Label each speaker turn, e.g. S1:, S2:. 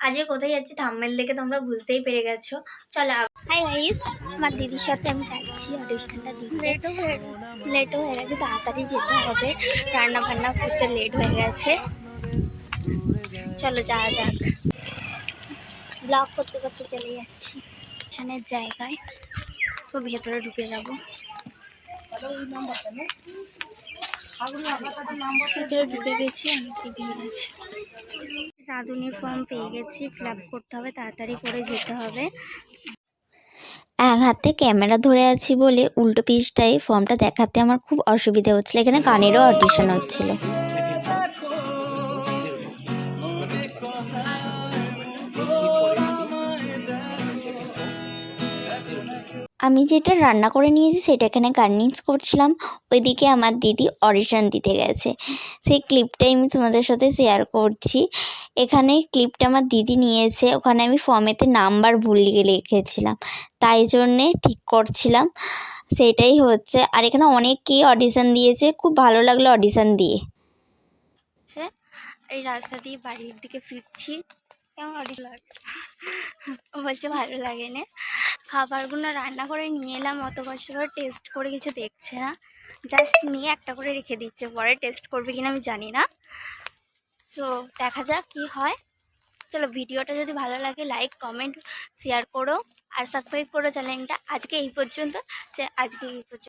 S1: আজকে কোথায় যাচ্ছি থাম্বেল দেখে তোমরা বুঝতেই পেরে গেছো। চলো হাই গাইস আমার দিদির সাথে আমি যাচ্ছি অডিশনটা দিতে। লেটও হয়ে গেছে। লেটও হয়ে গেছে তাড়াতাড়ি যেতে হবে। রান্না বান্না করতে লেট হয়ে গেছে। চলো যাওয়া যাক। ব্লগ করতে করতে চলে যাচ্ছি। এখানের জায়গায়। তো ভেতরে ঢুকে যাব। ভেতরে ঢুকে গেছি অনেকটা ভিড় আছে রাঁধুনির ফর্ম পেয়ে গেছি ফিল করতে হবে, তাড়াতাড়ি করে যেতে হবে।
S2: এক হাতে ক্যামেরা ধরে আছি বলে উল্টো পিসটাই ফর্মটা দেখাতে আমার খুব অসুবিধা হচ্ছিল, এখানে কানেরও অডিশন হচ্ছিল। আমি যেটা রান্না করে নিয়েছি সেটা এখানে গার্নিশ করছিলাম। ওইদিকে আমার দিদি অডিশন দিতে গেছে। সেই ক্লিপটাই আমি তোমাদের সাথে শেয়ার করছি। এখানে ক্লিপটা আমার দিদি নিয়েছে। ওখানে আমি ফর্মেতে নাম্বার ভুল লিখে লিখেছিলাম। তাই জন্যে ঠিক করছিলাম। সেটাই হচ্ছে। আর এখানে অনেকেই অডিশন দিয়েছে। খুব ভালো লাগল অডিশন দিয়ে।
S1: হচ্ছে এই রাস্তা দিয়ে বাড়ির দিকে ফিরছি। কেমন অডিশন লাগে বলছে ভালো লাগে না খাবারগুলো রান্না করে নিয়ে এলাম, অত করে টেস্ট করে কিছু দেখছে না। জাস্ট নিয়ে একটা করে রেখে দিচ্ছে, পরে টেস্ট করবে কিনা আমি জানি না। সো দেখা যাক কি হয়। চলো, ভিডিওটা যদি ভালো লাগে লাইক কমেন্ট শেয়ার করো। আর সাবস্ক্রাইব করো চ্যানেলটা আজকে এই পর্যন্ত। আজকে এই পর্যন্ত।